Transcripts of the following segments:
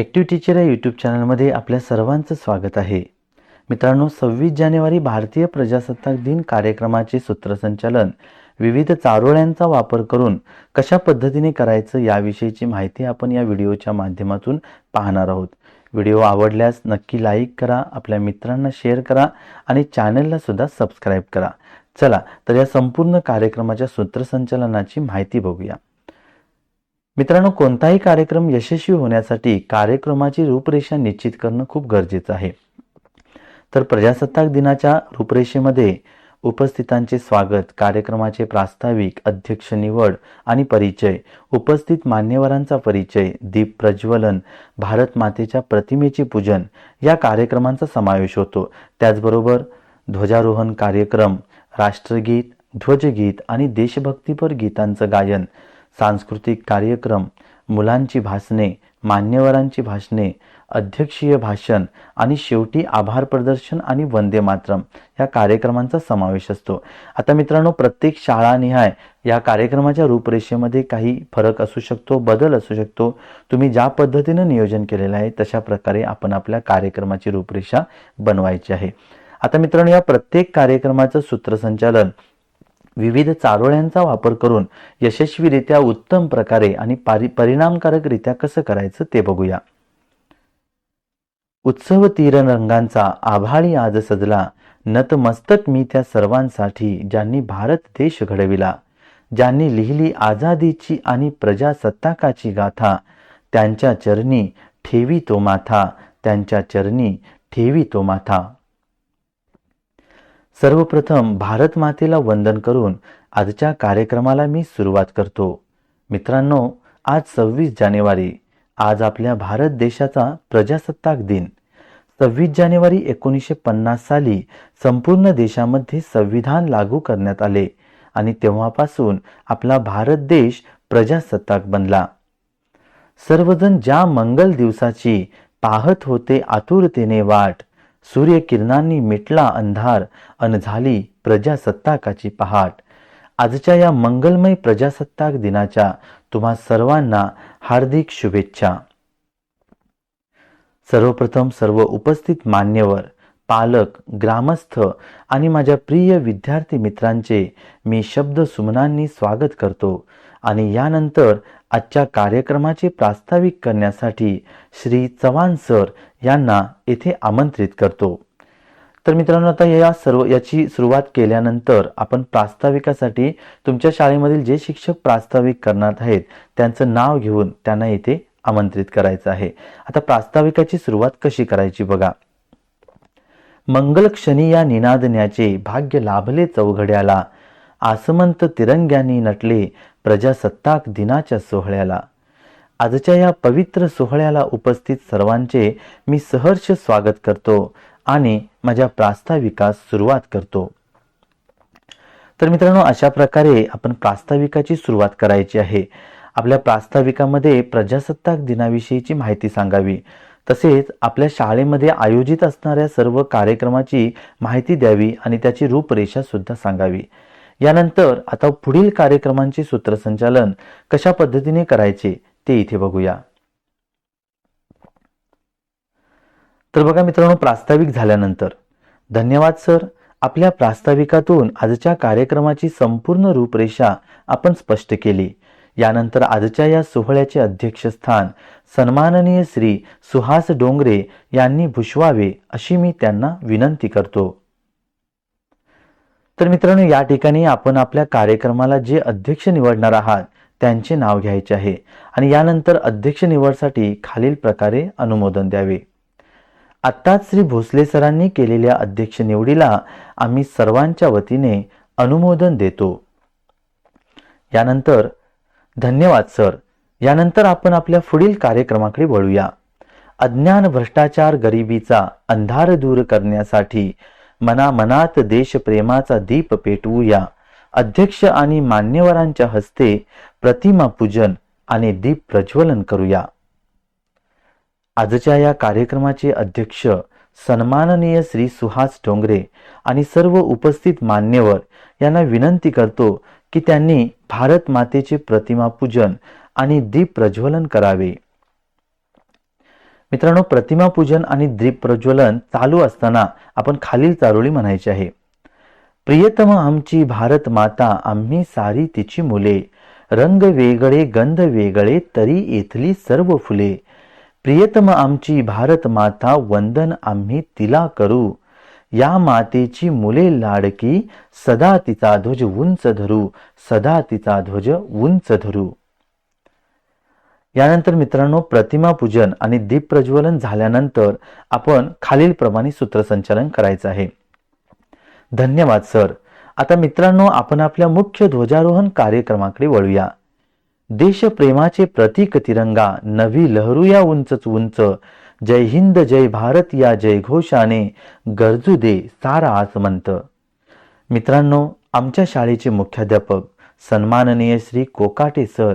Active teacher या YouTube चॅनलमध्ये आपल्या सर्वांचं स्वागत आहे. मित्रांनो सव्वीस जानेवारी भारतीय प्रजासत्ताक दिन कार्यक्रमाचे सूत्रसंचालन विविध चारोळ्यांचा वापर करून कशा पद्धतीने करायचं याविषयीची माहिती आपण या व्हिडिओच्या माध्यमातून पाहणार आहोत. व्हिडिओ आवडल्यास नक्की लाईक करा आपल्या मित्रांना शेअर करा आणि चॅनलला सुद्धा सबस्क्राईब करा. चला तर या संपूर्ण कार्यक्रमाच्या सूत्रसंचालनाची माहिती बघूया. मित्रांनो कोणताही कार्यक्रम यशस्वी होण्यासाठी कार्यक्रमाची रूपरेषा निश्चित करणं खूप गरजेचं आहे. तर प्रजासत्ताक दिनाच्या रूपरेषेमध्ये उपस्थितांचे स्वागत कार्यक्रमाचे प्रास्ताविक अध्यक्ष निवड आणि परिचय उपस्थित मान्यवरांचा परिचय दीप प्रज्वलन भारत मातेच्या प्रतिमेचे पूजन या कार्यक्रमांचा समावेश होतो. त्याचबरोबर ध्वजारोहण कार्यक्रम राष्ट्रगीत ध्वजगीत आणि देशभक्तीपर गीतांचं गायन सांस्कृतिक कार्यक्रम मुलांची भाषणे मान्यवरांची भाषणे अध्यक्षीय भाषण आणि शेवटी आभार प्रदर्शन आणि वंदे मातरम या कार्यक्रमांचा समावेश असतो. आता मित्रांनो प्रत्येक शाळानिहाय या कार्यक्रमाच्या रूपरेषेमध्ये काही फरक असू शकतो बदल असू शकतो. तुम्ही ज्या पद्धतीनं नियोजन केलेलं आहे तशा प्रकारे आपण आपल्या कार्यक्रमाची रूपरेषा बनवायची आहे. आता मित्रांनो या प्रत्येक कार्यक्रमाचं सूत्रसंचालन विविध चारोळ्यांचा वापर करून यशस्वीरित्या उत्तम प्रकारे आणि पारि परिणामकारकरित्या कसं करायचं ते बघूया. उत्सव तीर रंगांचा आभाळी आज सजला. नतमस्तक मी त्या सर्वांसाठी ज्यांनी भारत देश घडविला. ज्यांनी लिहिली आझादीची आणि प्रजासत्ताकाची गाथा. त्यांच्या चरणी ठेवी तो माथा. त्यांच्या चरणी ठेवी तो माथा. सर्वप्रथम भारत मातेला वंदन करून आजच्या कार्यक्रमाला मी सुरुवात करतो. मित्रांनो आज सव्वीस जानेवारी आज आपल्या भारत देशाचा प्रजासत्ताक दिन. सव्वीस जानेवारी एकोणीसशे पन्नास साली संपूर्ण देशामध्ये संविधान लागू करण्यात आले आणि तेव्हापासून आपला भारत देश प्रजासत्ताक बनला. सर्वजण ज्या मंगल दिवसाची पाहत होते आतुरतेने वाट सूर्यकिरणांनी मिटला अंधार अन झाली प्रजासत्ताकाची पहाट. आजच्या या मंगलमय प्रजासत्ताक दिनाच्या तुम्हा सर्वांना हार्दिक शुभेच्छा. सर्वप्रथम सर्व उपस्थित मान्यवर पालक ग्रामस्थ आणि माझ्या प्रिय विद्यार्थी मित्रांचे मी शब्द सुमनांनी स्वागत करतो. आणि यानंतर आजच्या कार्यक्रमाचे प्रास्ताविक करण्यासाठी श्री चव्हाण सर यांना येथे आमंत्रित करतो. तर मित्रांनो आता या सर्व याची सुरुवात केल्यानंतर आपण प्रास्ताविकासाठी तुमच्या शाळेमधील जे शिक्षक प्रास्ताविक करणार आहेत त्यांचं नाव घेऊन त्यांना येथे आमंत्रित करायचं आहे. आता प्रास्ताविकाची सुरुवात कशी करायची बघा. मंगल क्षणी या निनादण्याचे भाग्य लाभले चौघड्याला. आसमंत तिरंग्यांनी नटले प्रजासत्ताक दिनाच्या सोहळ्याला. आजच्या या पवित्र सोहळ्याला उपस्थित सर्वांचे मी सहर्ष स्वागत करतो आणि माझ्या प्रास्ताविकास सुरुवात करतो. तर मित्रांनो अशा प्रकारे आपण प्रास्ताविकाची सुरुवात करायची आहे. आपल्या प्रास्ताविकामध्ये प्रजासत्ताक दिनाविषयीची माहिती सांगावी. तसेच आपल्या शाळेमध्ये आयोजित असणाऱ्या सर्व कार्यक्रमाची माहिती द्यावी आणि त्याची रूपरेषा सुद्धा सांगावी. यानंतर आता पुढील कार्यक्रमांचे सूत्रसंचालन कशा पद्धतीने करायचे ते इथे बघूया. तर बघा मित्रांनो प्रास्ताविक झाल्यानंतर. धन्यवाद सर. आपल्या प्रास्ताविकातून आजच्या कार्यक्रमाची संपूर्ण रूपरेषा आपण स्पष्ट केली. यानंतर आजच्या या सोहळ्याचे अध्यक्षस्थान सन्माननीय श्री सुहास डोंगरे यांनी भूषवावे अशी मी त्यांना विनंती करतो. तर मित्रांनो या ठिकाणी आपण आपल्या कार्यक्रमाला जे अध्यक्ष निवडणार आहात त्यांचे नाव घ्यायचे आहे. आणि यानंतर अध्यक्ष निवडसाठी खालील प्रकारे अनुमोदन द्यावे. आत्ताच श्री भोसले सरांनी केलेल्या अध्यक्ष निवडीला आम्ही सर्वांच्या वतीने अनुमोदन देतो. यानंतर धन्यवाद सर. यानंतर आपण आपल्या पुढील कार्यक्रमाकडे वळूया. अज्ञान भ्रष्टाचार गरिबीचा अंधार दूर करण्यासाठी मनामनात देशप्रेमाचा दीप पेटवूया. अध्यक्ष आणि मान्यवरांच्या हस्ते प्रतिमा पूजन आणि दीप प्रज्वलन करूया. आजच्या या कार्यक्रमाचे अध्यक्ष सन्माननीय श्री सुहास डोंगरे आणि सर्व उपस्थित मान्यवर यांना विनंती करतो की त्यांनी भारत मातेचे प्रतिमा पूजन आणि दीप प्रज्वलन करावे. मित्रांनो प्रतिमा पूजन आणि दीप प्रज्वलन चालू असताना आपण खालील चारोळी म्हणायची आहे. प्रियतम आमची भारत माता आम्ही सारी तिची मुले. रंग वेगळे गंध वेगळे तरी येथली सर्व फुले. प्रियतम आमची भारत माता वंदन आम्ही तिला करू. या मातेची मुले लाडकी सदा तिचा ध्वज उंच धरू सदा तिचा ध्वज उंच धरू. यानंतर मित्रांनो प्रतिमा पूजन आणि दीप प्रज्वलन झाल्यानंतर आपण खालीलप्रमाणे सूत्रसंचालन करायचं आहे. धन्यवाद सर. आता मित्रांनो आपण आपल्या मुख्य ध्वजारोहण कार्यक्रमाकडे वळूया. देशप्रेमाचे प्रतीक तिरंगा नवी लहरूया उंचच उंच. जय हिंद जय भारत या जयघोषाने गरजू दे सारा आसमंत. मित्रांनो आमच्या शाळेचे मुख्याध्यापक सन्माननीय श्री कोकाटे सर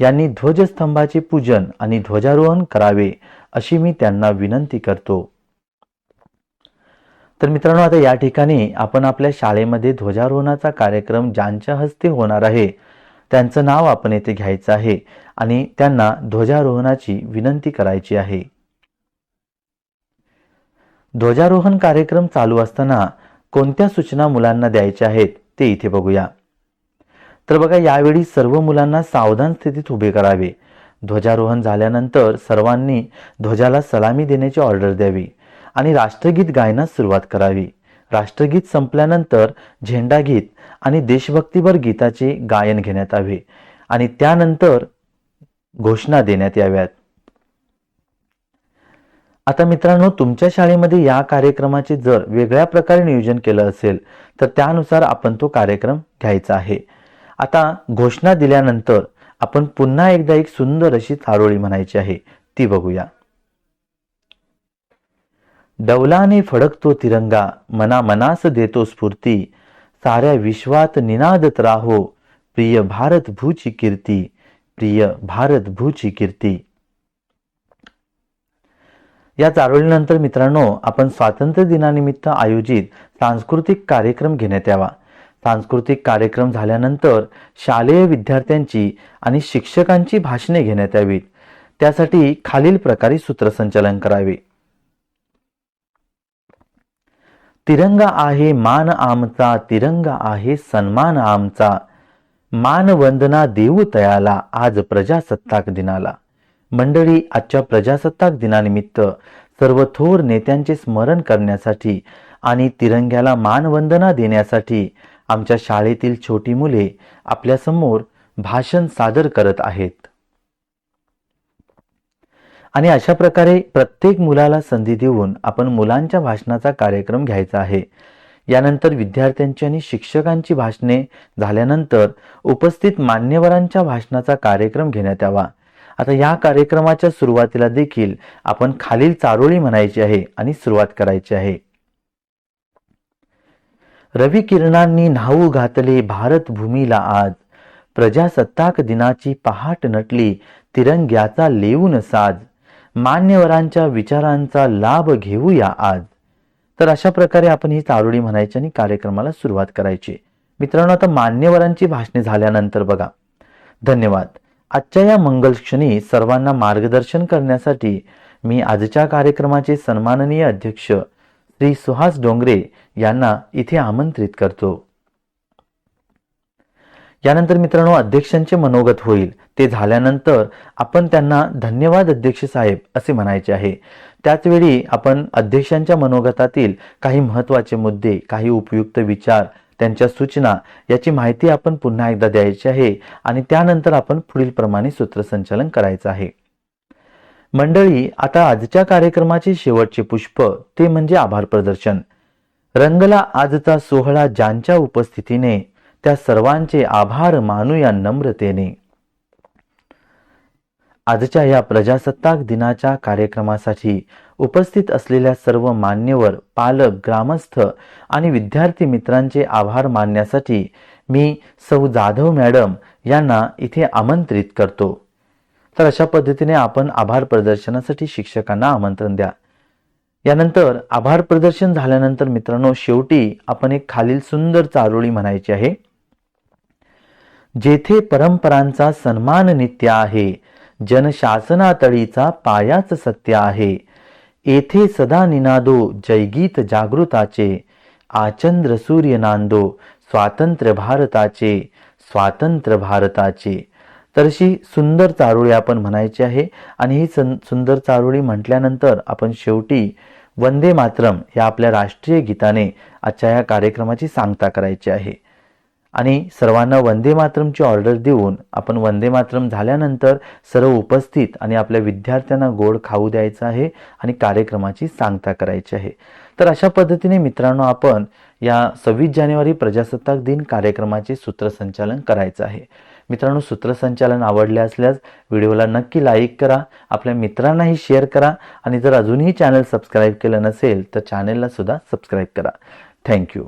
यांनी ध्वजस्तंभाचे पूजन आणि ध्वजारोहण करावे अशी मी त्यांना विनंती करतो. तर मित्रांनो आता या ठिकाणी आपण आपल्या शाळेमध्ये ध्वजारोहणाचा कार्यक्रम ज्यांच्या हस्ते होणार आहे त्यांचं नाव आपण येथे घ्यायचं आहे आणि त्यांना ध्वजारोहणाची विनंती करायची आहे. ध्वजारोहण कार्यक्रम चालू असताना कोणत्या सूचना मुलांना द्यायच्या आहेत ते इथे बघूया. तर बघा यावेळी सर्व मुलांना सावधान स्थितीत उभे करावे. ध्वजारोहण झाल्यानंतर सर्वांनी ध्वजाला सलामी देण्याची ऑर्डर द्यावी आणि राष्ट्रगीत गायनास सुरुवात करावी. राष्ट्रगीत संपल्यानंतर झेंडागीत आणि देशभक्तीपर गीताचे गायन घेण्यात यावे आणि त्यानंतर घोषणा देण्यात याव्यात. आता मित्रांनो तुमच्या शाळेमध्ये या कार्यक्रमाचे जर वेगळ्या प्रकारे नियोजन केलं असेल तर त्यानुसार आपण तो कार्यक्रम घ्यायचा आहे. आता घोषणा दिल्यानंतर आपण पुन्हा एकदा एक सुंदर अशी चारोळी म्हणायची आहे. ती बघूया. डौलाने फडकतो तिरंगा मना मनास देतो स्फूर्ती. साऱ्या विश्वात निनादत राहो प्रिय भारत भूची कीर्ती प्रिय भारत भूची कीर्ती. या चारोळीनंतर मित्रांनो आपण स्वातंत्र्य दिनानिमित्त आयोजित सांस्कृतिक कार्यक्रम घेण्यात यावा. सांस्कृतिक कार्यक्रम झाल्यानंतर शालेय विद्यार्थ्यांची आणि शिक्षकांची भाषणे घेण्यात यावीत. त्यासाठी खालील प्रकारे सूत्रसंचालन करावे. तिरंगा आहे मान आमचा तिरंगा आहे सन्मान आमचा. मान वंदना देऊ तयाला आज प्रजासत्ताक दिनाला. मंडळी आजच्या प्रजासत्ताक दिनानिमित्त सर्व थोर नेत्यांचे स्मरण करण्यासाठी आणि तिरंग्याला मानवंदना देण्यासाठी आमच्या शाळेतील छोटी मुले आपल्यासमोर भाषण सादर करत आहेत. आणि अशा प्रकारे प्रत्येक मुलाला संधी देऊन आपण मुलांच्या भाषणाचा कार्यक्रम घ्यायचा आहे. यानंतर विद्यार्थ्यांची आणि शिक्षकांची भाषणे झाल्यानंतर उपस्थित मान्यवरांच्या भाषणाचा कार्यक्रम घेण्यात यावा. आता या कार्यक्रमाच्या सुरुवातीला देखील आपण खालील चारोळी म्हणायची आहे आणि सुरुवात करायची आहे. रवी किरणांनी न्हाऊ घातले भारत भूमीला आज. प्रजासत्ताक दिनाची पहाट नटली तिरंग्याचा लेऊन साज. मान्यवरांच्या विचारांचा लाभ घेऊया आज. तर अशा प्रकारे आपण ही चारोळी म्हणायची आणि कार्यक्रमाला सुरुवात करायची. मित्रांनो आता मान्यवरांची भाषणे झाल्यानंतर बघा. धन्यवाद. आजच्या या मंगल क्षणी सर्वांना मार्गदर्शन करण्यासाठी मी आजच्या कार्यक्रमाचे सन्माननीय अध्यक्ष श्री सुहास डोंगरे यांना इथे आमंत्रित करतो. यानंतर मित्रांनो अध्यक्षांचे मनोगत होईल. ते झाल्यानंतर आपण त्यांना धन्यवाद अध्यक्ष साहेब असे म्हणायचे आहे. त्याचवेळी आपण अध्यक्षांच्या मनोगतातील काही महत्त्वाचे मुद्दे काही उपयुक्त विचार त्यांच्या सूचना याची माहिती आपण पुन्हा एकदा द्यायची आहे आणि त्यानंतर आपण पुढील प्रमाणे सूत्रसंचालन करायचं आहे. मंडळी आता आजच्या कार्यक्रमाचे शेवटचे पुष्प ते म्हणजे आभार प्रदर्शन. रंगला आजचा सोहळा ज्यांच्या उपस्थितीने त्या सर्वांचे आभार मानूया नम्रतेने. आजच्या या प्रजासत्ताक दिनाच्या कार्यक्रमासाठी उपस्थित असलेल्या सर्व मान्यवर पालक ग्रामस्थ आणि विद्यार्थी मित्रांचे आभार मानण्यासाठी मी सौ जाधव मॅडम यांना इथे आमंत्रित करतो. तर अशा पद्धतीने आपण आभार प्रदर्शनासाठी शिक्षकांना आमंत्रण द्या. यानंतर आभार प्रदर्शन झाल्यानंतर मित्रांनो शेवटी आपण एक खालील सुंदर चारोळी म्हणायची आहे. जेथे परंपरांचा सन्मान नित्य आहे जनशासनातळीचा पायाच सत्य आहे. येथे सदा निनादो जयगीत जागृताचे आचंद्र सूर्य नांदो स्वातंत्र्य भारताचे स्वातंत्र्य भारताचे. तर अशी सुंदर चारोळी आपण म्हणायची आहे. आणि ही सं सुंदर चारोळी म्हटल्यानंतर आपण शेवटी वंदे मातरम या आपल्या राष्ट्रीय गीताने आजच्या या कार्यक्रमाची सांगता करायची आहे. आणि सर्वांना वंदे मातरमची ऑर्डर देऊन आपण वंदे मातरम झाल्यानंतर सर्व उपस्थित आणि आपल्या विद्यार्थ्यांना गोड खाऊ द्यायचं आहे आणि कार्यक्रमाची सांगता करायची आहे. तर अशा पद्धतीने मित्रांनो आपण या सव्वीस जानेवारी प्रजासत्ताक दिन कार्यक्रमाचे सूत्रसंचालन करायचं आहे. मित्रांनो सूत्रसंचालन आवडले असल्यास व्हिडिओला नक्की लाईक करा आपल्या मित्रांनाही शेअर करा आणि जर अजूनही चॅनल सबस्क्राईब केलं नसेल तर चॅनेलला सुद्धा सबस्क्राईब करा. थँक्यू.